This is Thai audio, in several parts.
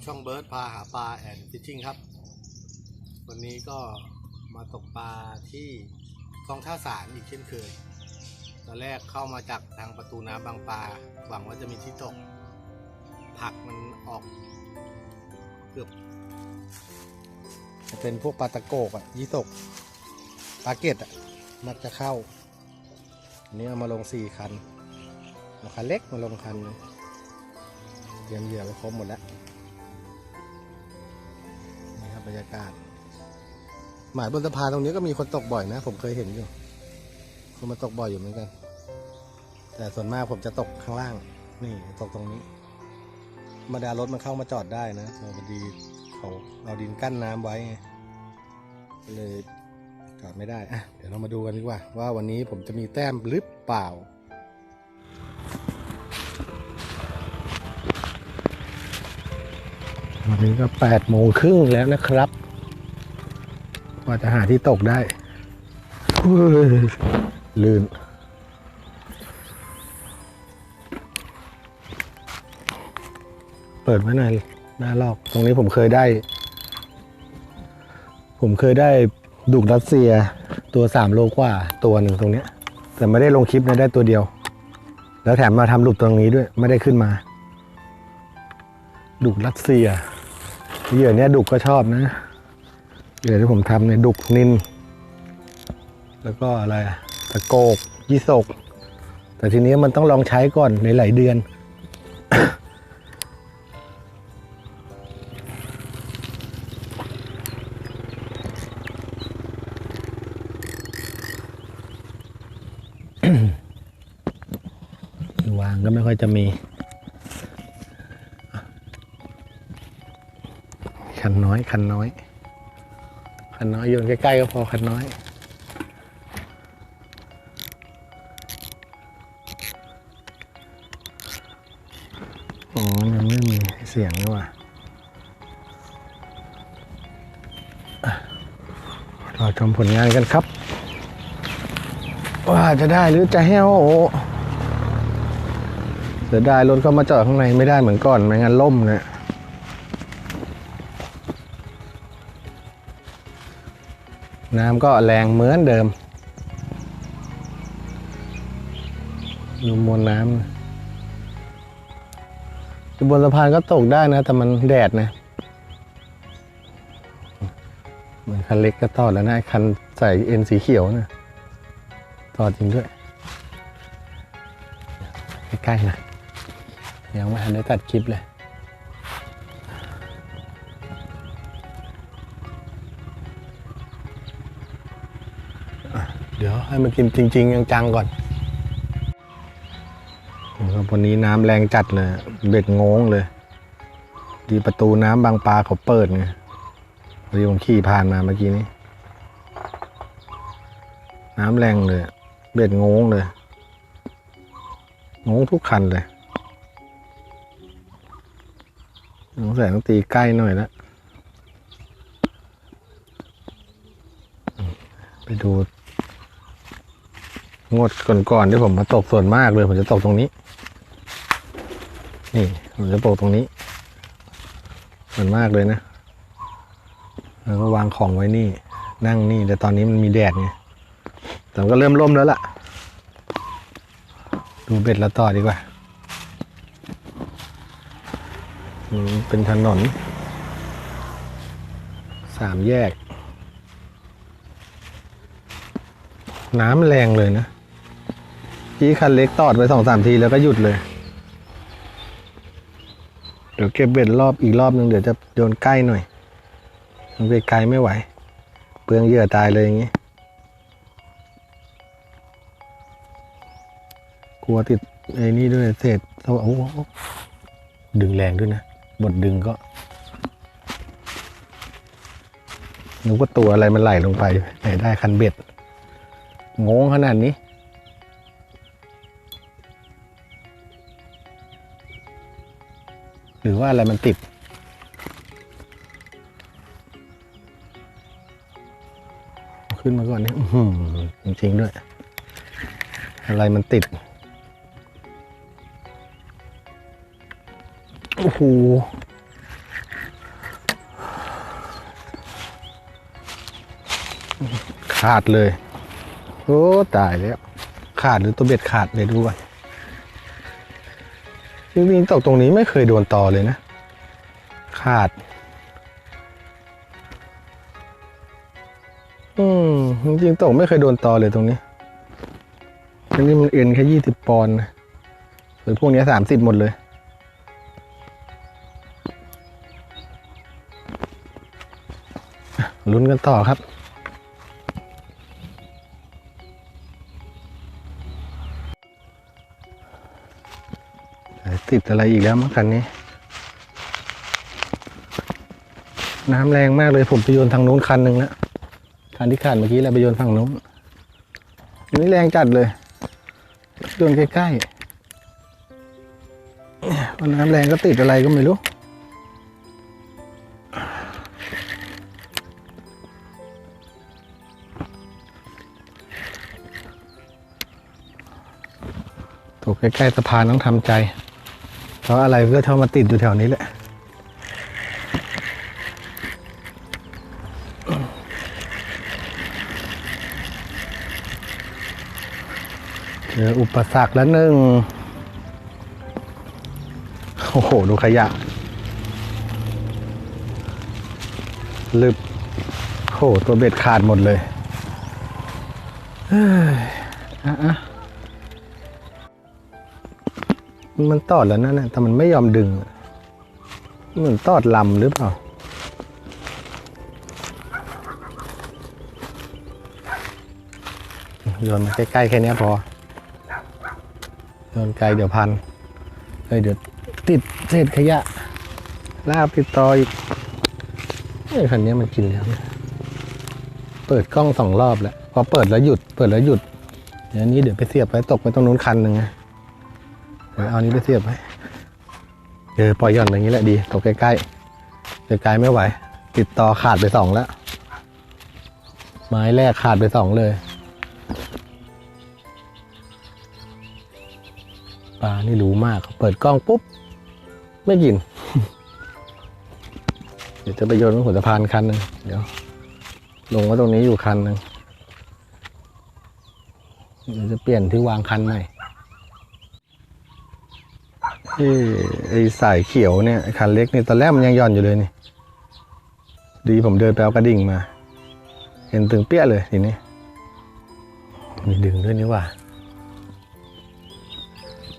กับช่องเบิร์ดพาหาปลาแอนฟิชชิ่งครับ วันนี้ก็มาตกปลาที่คลองท่าสารอีกเช่นเคย ตอนแรกเข้ามาจากทางประตูน้ำบางปลาหวังว่าจะมีที่ตก ผักมันออกเกือบจะเป็นพวกปลาตะโกกอะยี่ตกปลาเกตอะมักจะเข้า อันนี้เอามาลงสี่คันเอาคันเล็กมาลงคันเตรียมเหยื่อไปครบหมดแล้ว รับรรยากาศ หมายบนสะพานตรงนี้ก็มีคนตกบ่อยนะ ผมเคยเห็นอยู่คนมาตกบ่อยอยู่เหมือนกัน แต่ส่วนมากผมจะตกข้างล่าง นี่ตกตรงนี้ธรรมดารถมันเข้ามาจอดได้นะแต่พอดีเขาเอาดินกั้นน้ำไว้เลยจอดไม่ได้อะเดี๋ยวเรามาดูกันดีกว่า ว่าวันนี้ผมจะมีแต้มหรือเปล่า วันนี้ก็แปดโมงครึ่งแล้วนะครับกว่าจะหาที่ตกได้ลื่นเปิดไว้หน่อยหน้าลอก ตรงนี้ผมเคยได้ ผมเคยได้ดุกรัสเซียตัวสามโลกว่าตัวหนึ่งตรงเนี้ย แต่ไม่ได้ลงคลิปนะได้ตัวเดียว แล้วแถมมาทำหลุดตรงนี้ด้วย ไม่ได้ขึ้นมา ดุกรัสเซีย เหยื่อเนี้ยดุกก็ชอบนะเหยื่อที่ผมทำเนี่ยดุกนิน แล้วก็อะไรตะโกกยี่สก แต่ทีนี้มันต้องลองใช้ก่อนในหลายเดือน วางก็ไม่ค่อยจะมี นน้อย คันน้อย คันน้อยโยนใกล้ๆก็พอคันน้อย อ๋อยังไม่มีเสียงนี่ว่ะรอชมผลงานกันครับ ว่าจะได้หรือจะแห้วเสียดายรถเข้ามาจอดข้างในไม่ได้เหมือนก่อน ไม่งั้นล่มเนี่ย น้ำก็แรงเหมือนเดิมดูมวลน้ำบนสะพานก็ตกได้นะ แต่มันแดดนะเหมือนคันเล็กก็ทอดแล้วนะ คันใส่เอ็นสีเขียวนะทอดจริงด้วย ใกล้ๆนะยังไม่ทันได้ตัดคลิปเลย ให้มันกินจริง ๆ จังๆก่อนครับวันนี้น้ำแรงจัดเลย เบ็ดงงเลย ดีประตูน้ำบางปลาเขาเปิดไงพอดีผมขี่ผ่านมาเมื่อกี้นี้ น้ำแรงเลย เบ็ดงงเลยงงทุกคันเลยสงสัยต้องตีใกล้หน่อยแล้วไปดู งวดก่อนๆที่ผมมาตกส่วนมากเลย ผมจะตกตรงนี้ นี่ ผมจะตกตรงนี้ ส่วนมากเลยนะ แล้วก็วางของไว้นี่ นั่งนี่ แต่ตอนนี้มันมีแดดไงแต่มันก็เริ่มร่มแล้วล่ะ ดูเบ็ดล้วต่อดีกว่าอืมเป็นถนน สามแยกน้ำแรงเลยนะ พี่คันเล็กตอดไปสองสามทีแล้วก็หยุดเลย เดี๋ยวเก็บเบ็ดรอบอีกรอบหนึ่งเดี๋ยวจะโยนใกล้หน่อยมันไปไกลไม่ไหว เปลืองเหยื่อตายเลยอย่างงี้ กลัวติดไอ้นี่ด้วยเศษสวะโอ้โหดึงแรงด้วยนะบทดึงก็นึกว่าตัวอะไรมันไหลลงไปไหนได้คันเบ็ด งงขนาดนี้ รือว่าอะไรมันติด ขึ้นมาก่อนนี่จริงๆด้วย อะไรมันติด โอ้โหขาดเลย โอ้ ตายแล้ว ขาดหรือตัวเบ็ดขาดเลยด้วย นจริงๆตกตรงนี้ไม่เคยโดนต่อเลยนะ ขาด อืมจริงๆตกไม่เคยโดนต่อเลยตรงนี้อันนี้มันเอ็นแค่ยี่สิบปอนด์หรือพวกนี้สามสิบหมดเลยลุ้นกันต่อครับ ติดอะไรอีกแล้วมั้งคันนี้ น้ำแรงมากเลยผมไปโยนทางนู้นคันหนึ่งนะคันที่ขาดเมื่อกี้เราไปโยนฝั่งนู้นอันนี้แรงจัดเลยโยนใกล้ๆพอน้ำแรงก็ติดอะไรก็ไม่รู้ตกใกล้ๆสะพานต้องทำใจ ราะอะไรก็ชอบมาติดอยู่แถวนี้แหละเจออุปสรรคแล้วหนึ่งโอ้โห ดูขยะลึบโอ้โหตัวเบ็ดขาดหมดเลยเฮ้ยอะ มันตอดแล้วนั่นนะแต่มันไม่ยอมดึงเหมือนตอดลำหรือเปล่า โยนมาใกล้ ๆ แค่นี้พอ โยนไกลเดี๋ยวพันเฮ้ยเดี๋ยวติดเศษขยะ ลากติดต่ออีกเอ้คันนี้มันกินแล้ว เปิดกล้องสองรอบแล้ว พอเปิดแล้วหยุด เปิดแล้วหยุดเดี๋ยวนี้เดี๋ยวไปเสียบไว้ตกไปตรงนู้นคันหนึ่งไง วเอาอันนี้ไปเสียบไว้เออปล่อยหย่อนอย่างนี้แหละดีตกใกล้ๆไกลไม่ไหว ติดต่อขาดไปสองแล้ว ไม้แรกขาดไปสองเลยปลานี่รู้มาก เปิดกล้องปุ๊บ ไม่กิน เดี๋ยวจะไปโยนบนหัวสะพานคันหนึ่งเดี๋ยว ลงไว้ตรงนี้อยู่คันหนึ่งเดี๋ยวจะเปลี่ยนที่วางคันใหม่ เอ้ไอสายเขียวเนี่ยคันเล็กนี่ตอนแรกมันยังหย่อนอยู่เลยนี่ ดีผมเดินไปเอากระดิ่งมา เห็นตึงเปี้ยเลยทีนี้ มีดึงด้วยนี่ว่า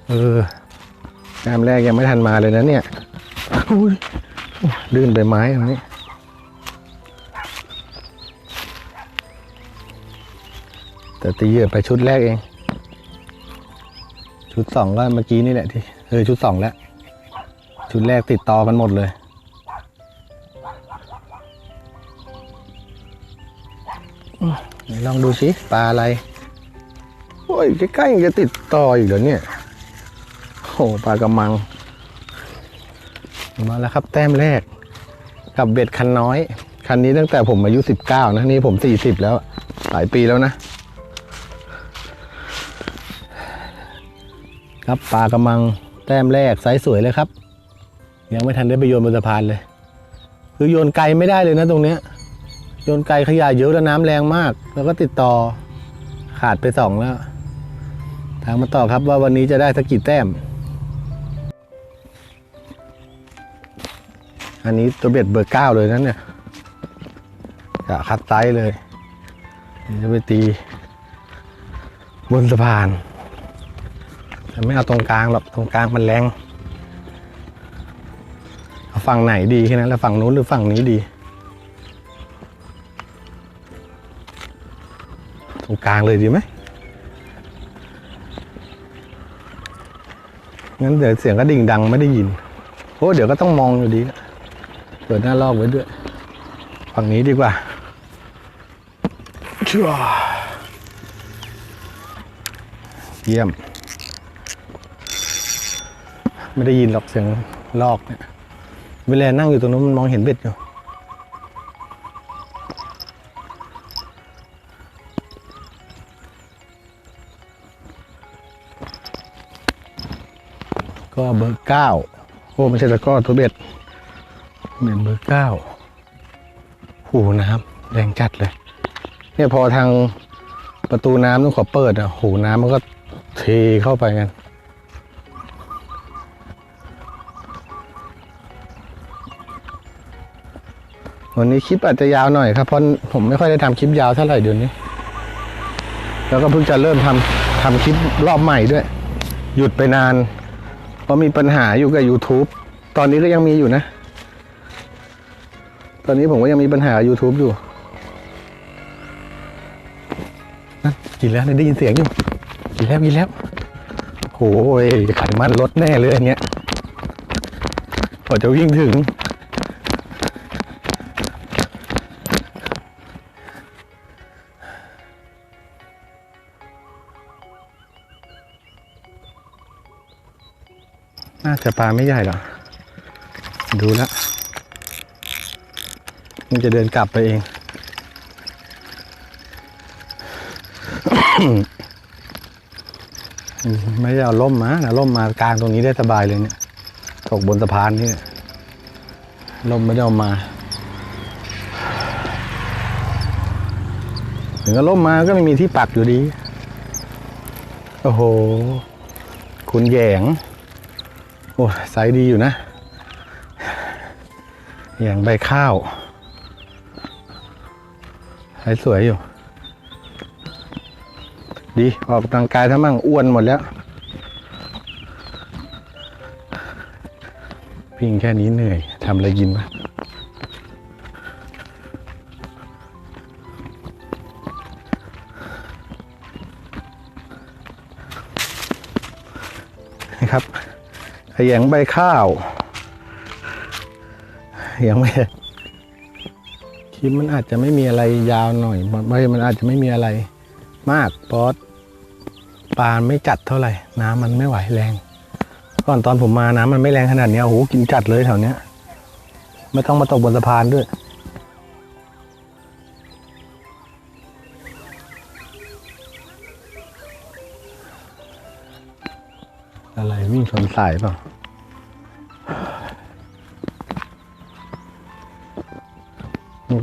เออแต้มแรกยังไม่ทันมาเลยนะเนี่ยอุ๊ยลื่นใบไม้ตรงนี้แต่ตีเหยื่อไปชุดแรกเอง ชุดสองก็เมื่อกี้นี่แหละที่ เออชุดสองแล้ว ชุดแรกติดต่อกันหมดเลย ลองดูสิปลาอะไร โอ้ยใกล้ๆจะติดต่ออีกเหรอเนี่ยโอ้ปลากระมัง มาแล้วครับ แต้มแรก กับเบ็ดคันน้อย คันนี้ตั้งแต่ผมอายุสิบเก้านะนี่ผมสี่สิบแล้ว หลายปีแล้วนะ ครับปลากระมัง ต้มแรกไซส์สวยเลยครับ ยังไม่ทันได้ไปโยนบนสะพานเลย คือโยนไกลไม่ได้เลยนะตรงเนี้ย โยนไกลขยะเยอะแล้วน้ำแรงมาก แล้วก็ติดต่อขาดไปสองแล้ว ทางมาต่อครับว่าวันนี้จะได้สักกี่แต้ม อันนี้ตัวเบ็ดเบอร์เก้าเลยนั่นเนี่ยจะคัดไซส์เลยจะไปตี บนสะพาน ไม่เอาตรงกลางหรอกตรงกลางมันแรงเอาฝั่งไหนดีแค่นั้นแล้วฝั่งนู้นหรือฝั่งนี้ดี ตรงกลางเลยดีไหมงั้นเดี๋ยวเสียงกระดิ่งดังไม่ได้ยินโอ้เดี๋ยวก็ต้องมองอยู่ดีเปิดหน้าลอกไว้ด้วย ฝั่งนี้ดีกว่าชัวเยี่ยม ไม่ได้ยินหรอกเสียงลอกเนี่ยเวลานั่งอยู่ตรงนู้นมันมองเห็นเบ็ดอยู่ก็เบอร์เก้าโอ้ไม่ใช่ตะก้อตัวเบ็ดเบ็ดเบอร์เก้าโหนะครับแรงจัดเลย เนี่ยพอทางประตูน้ำต้องขอเปิดอะโหน้ำมันก็เทเข้าไปกัน วันนี้คลิปอาจจะยาวหน่อยครับเพราะผมไม่ค่อยได้ทำคลิปยาวเท่าไหร่เดี๋ยวนี้ แล้วก็เพิ่งจะเริ่มทำทำคลิปรอบใหม่ด้วย หยุดไปนาน เพราะมีปัญหาอยู่กับ YouTube ตอนนี้ก็ยังมีอยู่นะ ตอนนี้ผมก็ยังมีปัญหา YouTube อยู่นั่นกินแล้วได้ยินเสียงอยู่กินแล้วกินแล้วโอ้ยไขมันลดแน่เลยอันเนี้ยพอจะวิ่งถึง น่าจะปลาไม่ใหญ่หรอกดูแล้วมันจะเดินกลับไปเอง ไม่ได้เอาล่มมานะล่มมากลางตรงนี้ได้สบายเลยเนี่ยตกบนสะพานนี่ล่มไม่ได้เอามา ถึงก็ล่มมาก็ไม่มีที่ปักอยู่ดี โอ้โห คุณแหยง อ้ไซส์ดีอยู่นะ อย่างใบข้าวไซส์สวยอยู่ ดี ออกกำลังกายทั้งมั่งอ้วนหมดแล้วพิงแค่นี้เหนื่อยทำอะไรกินปะ ยงใบข้าวยังไม่คลิปมันอาจจะไม่มีอะไรยาวหน่อยไม่มันอาจจะไม่มีอะไรมากเพราะปลาไม่จัดเท่าไหร่ น้ำมันไม่ไหวแรง ก่อนตอนผมมาน้ำมันไม่แรงขนาดเนี้ยโอ้โหกินจัดเลยแถวเนี้ย ไม่ต้องมาตกบนสะพานด้วย งชนสายเปล่า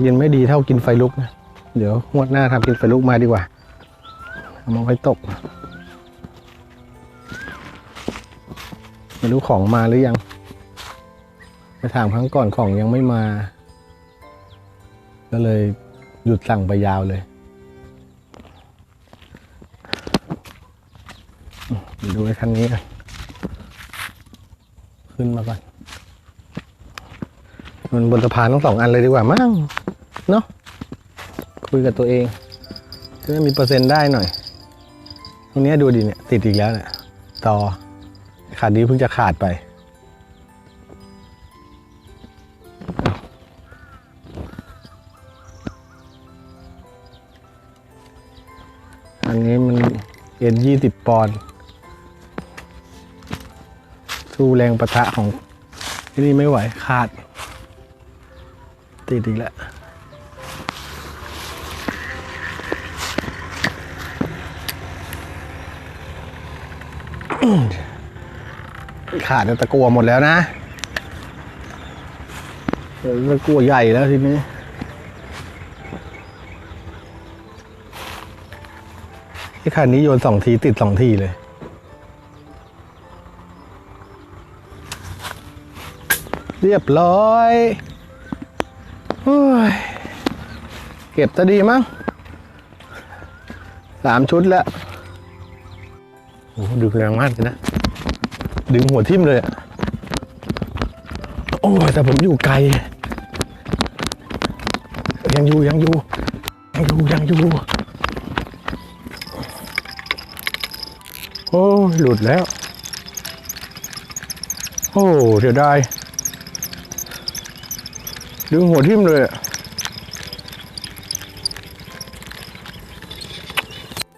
กินไม่ดีเท่ากินไฟลุกนะ เดี๋ยวงวดหน้าทำกินไฟลุกมาดีกว่าเอามาไว้ตก ไม่รู้ของมาหรือยัง ไปถามครั้งก่อนของยังไม่มา ก็เลยหยุดสั่งไปยาวเลยดูไอ้คันนี้กัน ขึ้นมาก่อน มันบนสะพานทั้งสองอันเลยดีกว่ามั้งเนาะคุยกับตัวเองจะได้มีเปอร์เซ็นต์ได้หน่อย ตรงนี้ดูดีเนี่ยติดอีกแล้วเนี่ยต่อขาดนี้เพิ่งจะขาดไปอันนี้มันเอ็นยี่สิบปอนด์ สู้แรงประทะของที่นี่ไม่ไหวขาด ติดอีกแล้วขาดตะกัวหมดแล้วนะตะกัวใหญ่แล้วทีนี้ไอ้คันนี้โยนสองทีติดสองทีเลย เรียบร้อยเก็บจะดีมั้งสามชุดแล้วโอ้ดึงแรงมากเลยนะ ดึงหัวทิ่มเลยอะโอ้ยแต่ผมอยู่ไกล ยังอยู่ยังอยู่ ยังอยู่ยังอยู่โอ้หลุดแล้ว โอ้เสียดาย ดึงหัวทิ่มเลยอะ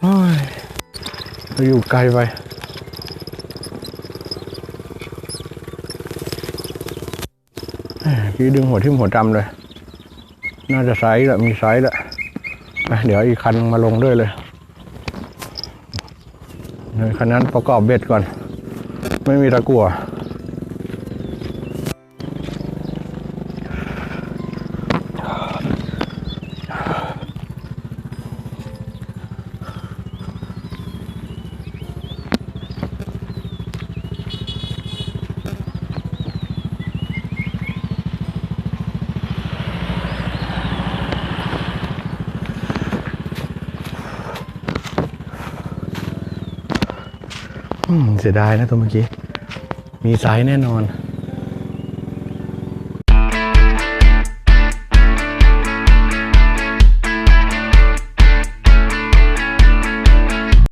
โอ้ยเราอยู่ไกลไปพี่ดึงหัวทิ่มหัวจำเลย น่าจะไซส์ละมีไซส์ละเดี๋ยวอีกคันมาลงด้วยเลยเดี๋ยคันนั้นประกอบเบ็ดก่อน ไม่มีตะกั่ว เสียดายนะตัวเมื่อกี้ มีไซส์แน่นอน